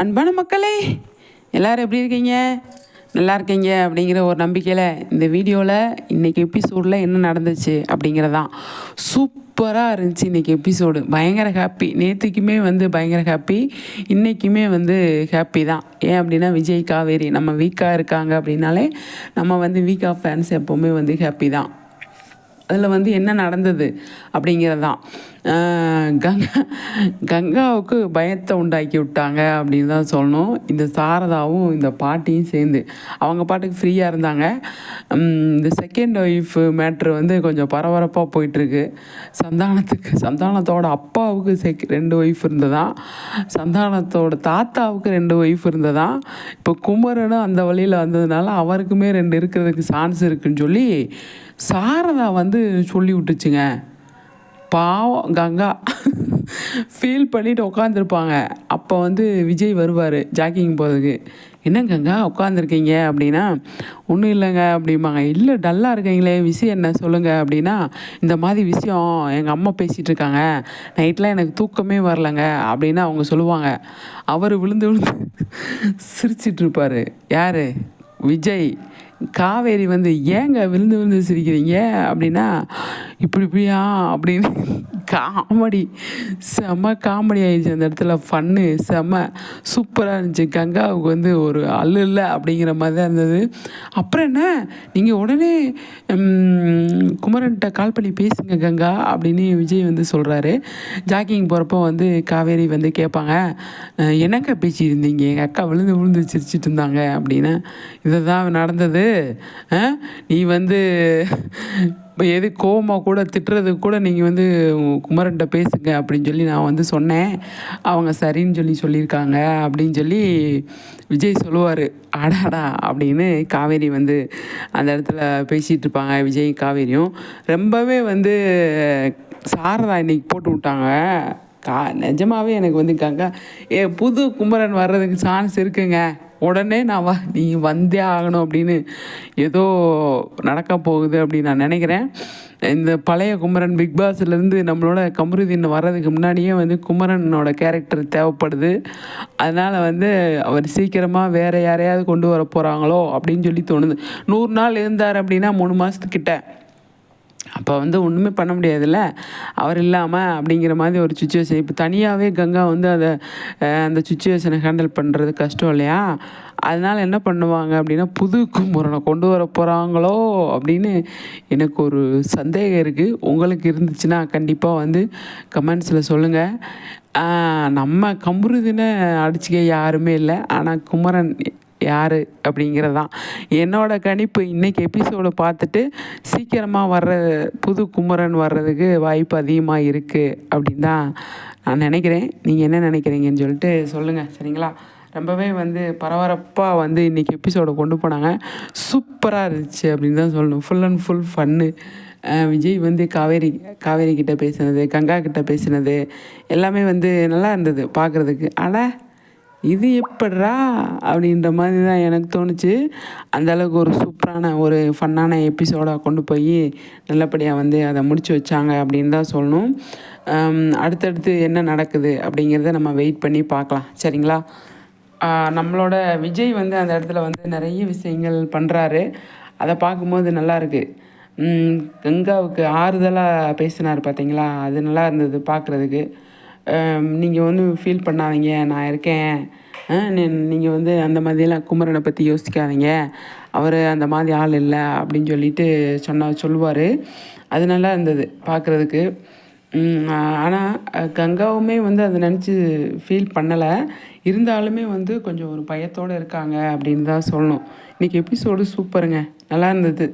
அன்பான மக்களே எல்லோரும் எப்படி இருக்கீங்க? நல்லா இருக்கீங்க அப்படிங்கிற ஒரு நம்பிக்கையில் இந்த வீடியோவில் இன்றைக்கி எபிசோடில் என்ன நடந்துச்சு அப்படிங்கிறதான். சூப்பராக இருந்துச்சு இன்றைக்கி எபிசோடு பயங்கர ஹாப்பி நேற்றுக்குமே வந்து பயங்கர ஹாப்பி இன்றைக்குமே வந்து ஹாப்பி தான். ஏன் அப்படின்னா விஜய் காவேரி நம்ம வீக்காக இருக்காங்க அப்படின்னாலே நம்ம வந்து வீக்கா ஃபேன்ஸ் எப்போவுமே வந்து ஹாப்பி தான். அதில் வந்து என்ன நடந்தது அப்படிங்கிறது தான் கங்கா கங்காவுக்கு பயத்தை உண்டாக்கி விட்டாங்க அப்படின்னு தான் சொல்லணும். இந்த சாரதாவும் இந்த பாட்டியும் சேர்ந்து அவங்க பாட்டுக்கு ஃப்ரீயாக இருந்தாங்க. இந்த செகண்ட் ஒய்ஃப் மேட்ரு வந்து கொஞ்சம் பரபரப்பாக போயிட்டுருக்கு. சந்தானத்துக்கு சந்தானத்தோட அப்பாவுக்கு செக் ரெண்டு ஒய்ஃப் இருந்ததா? சந்தானத்தோட தாத்தாவுக்கு ரெண்டு ஒய்ஃப் இருந்ததா? இப்போ குமரனும் அந்த வழியில் வந்ததுனால அவருக்குமே ரெண்டு இருக்கிறதுக்கு சான்ஸ் இருக்குன்னு சொல்லி சாரதா வந்து சொல்லி விட்டுச்சுங்க பாவம் கங்கா. ஃபீல் பண்ணிட்டு உட்காந்துருப்பாங்க அப்போ வந்து விஜய் வருவார் ஜாக்கிங் போகிறதுக்கு என்ன கங்கா உட்காந்துருக்கீங்க அப்படின்னா ஒன்றும் இல்லைங்க அப்படிம்பாங்க. இல்லை டல்லாக இருக்கீங்களே விஷயம் என்ன சொல்லுங்கள் அப்படின்னா இந்த மாதிரி விஷயம் எங்கள் அம்மா பேசிகிட்டு இருக்காங்க. நைட்டில் எனக்கு தூக்கமே வரலங்க அப்படின்னு அவங்க சொல்லுவாங்க. அவர் விழுந்து விழுந்து சிரிச்சிட்ருப்பார் யார்? விஜய். காவேரி வந்து ஏங்க விழுந்து விழுந்து சிரிக்கிறீங்க அப்படின்னா இப்படி இப்படியா அப்படின்னு காமெடி. செம்ம காமெடி ஆயிடுச்சு அந்த இடத்துல. ஃபன்னு செம்ம சூப்பராக இருந்துச்சு. கங்காவுக்கு வந்து ஒரு அல்லு இல்லை அப்படிங்கிற மாதிரி தான் இருந்தது. அப்புறம் என்ன? நீங்கள் உடனே குமரன்கிட்ட கால் பண்ணி பேசுங்க கங்கா அப்படின்னு விஜய் வந்து சொல்கிறாரு ஜாக்கிங் போகிறப்போ வந்து காவேரி வந்து கேட்பாங்க என்னக்கா பேசியிருந்தீங்க எங்கள் அக்கா விழுந்து விழுந்து சிரிச்சிட்டு இருந்தாங்க அப்படின்னு. இதை தான் நடந்தது நீ வந்து இப்போ எது கோவமாக கூட திட்டுறதுக்கு கூட நீங்கள் வந்து குமரன்ட்ட பேசுங்க அப்படின்னு சொல்லி நான் வந்து சொன்னேன். அவங்க சரின்னு சொல்லி சொல்லியிருக்காங்க அப்படின்னு சொல்லி விஜய் சொல்லுவார். ஆடாடா அப்படின்னு காவேரி வந்து அந்த இடத்துல பேசிகிட்டு இருப்பாங்க விஜய் காவேரியும். ரொம்பவே வந்து சாரதா இன்னைக்கு போட்டு விட்டாங்க. கா நிஜமாகவே எனக்கு வந்து கங்கா ஏ புது குமரன் வர்றதுக்கு சான்ஸ் இருக்குங்க. உடனே நான் வா நீ வந்தே ஆகணும் அப்படின்னு ஏதோ நடக்க போகுது அப்படின்னு நான் நினைக்கிறேன். இந்த பழைய குமரன் பிக் பாஸ்லேருந்து நம்மளோட கமருதீன் வர்றதுக்கு முன்னாடியே வந்து குமரனோட கேரக்டர் தேவைப்படுது. அதனால் வந்து அவர் சீக்கிரமாக வேறு யாரையாவது கொண்டு வர போகிறாங்களோ அப்படின்னு சொல்லி தோணுது. நூறு நாள் இருந்தார் அப்படின்னா மூணு மாதத்துக்கிட்ட அப்போ வந்து ஒன்றுமே பண்ண முடியாதுல்ல? அவர் இல்லாமல் அப்படிங்கிற மாதிரி ஒரு சுச்சுவேஷன் இப்போ தனியாகவே கங்கா வந்து அதை அந்த சுச்சுவேஷனை ஹேண்டில் பண்ணுறது கஷ்டம் இல்லையா? அதனால் என்ன பண்ணுவாங்க அப்படின்னா புது குமரனை கொண்டு வர போகிறாங்களோ அப்படின்னு எனக்கு ஒரு சந்தேகம் இருக்குது உங்களுக்கு இருந்துச்சுன்னா கண்டிப்பாக வந்து கமெண்ட்ஸில் சொல்லுங்கள் நம்ம கம்புருதினை அடிச்சுக்க யாருமே இல்லை. ஆனால் குமரன் யார் அப்படிங்கிறது தான் என்னோடய கணிப்பு இன்றைக்கி எபிசோடை பார்த்துட்டு சீக்கிரமாக வர்ற புது குமரன் வர்றதுக்கு வாய்ப்பு அதிகமாக இருக்குது அப்படின்னு தான் நான் நினைக்கிறேன். நீங்கள் என்ன நினைக்கிறீங்கன்னு சொல்லிட்டு சொல்லுங்கள் சரிங்களா? ரொம்பவே வந்து பரபரப்பாக வந்து இன்றைக்கி எபிசோடை கொண்டு போனாங்க. சூப்பராக இருந்துச்சு அப்படின்னு தான் சொல்லணும் ஃபுல் அண்ட் ஃபுல் ஃபன்னு விஜய் வந்து காவேரி காவேரி கிட்டே பேசினது கங்கா கிட்டே பேசினது எல்லாமே வந்து நல்லா இருந்தது பார்க்குறதுக்கு. ஆனால் இது எப்படா அப்படின்ற மாதிரி தான் எனக்கு தோணுச்சு. அந்தளவுக்கு ஒரு சூப்பரான ஒரு ஃபன்னான எபிசோடாக கொண்டு போய் நல்லபடியாக வந்து அதை முடித்து வச்சாங்க அப்படின்னு தான் சொல்லணும். அடுத்தடுத்து என்ன நடக்குது அப்படிங்கிறத நம்ம வெயிட் பண்ணி பார்க்கலாம். சரிங்களா? நம்மளோட விஜய் வந்து அந்த இடத்துல வந்து நிறைய விஷயங்கள் பண்ணுறாரு அதை பார்க்கும்போது நல்லாயிருக்கு கங்காவுக்கு ஆறுதலாக பேசினார் பார்த்தீங்களா அது நல்லா இருந்தது பார்க்குறதுக்கு. நீங்கள் வந்து ஃபீல் பண்ணாதீங்க நான் இருக்கேன். நீங்கள் வந்து அந்த மாதிரியெல்லாம் குமரனை பற்றி யோசிக்காதீங்க. அவர் அந்த மாதிரி ஆள் இல்லை அப்படின்னு சொல்லிட்டு சொன்ன சொல்லுவார். அது நல்லா இருந்தது பார்க்குறதுக்கு ஆனால் கங்காவுமே வந்து அதை நினச்சி ஃபீல் பண்ணலை. இருந்தாலுமே வந்து கொஞ்சம் ஒரு பயத்தோடு இருக்காங்க அப்படின்னு தான் சொல்லணும். இன்றைக்கி எபிசோடு சூப்பருங்க நல்லா இருந்தது.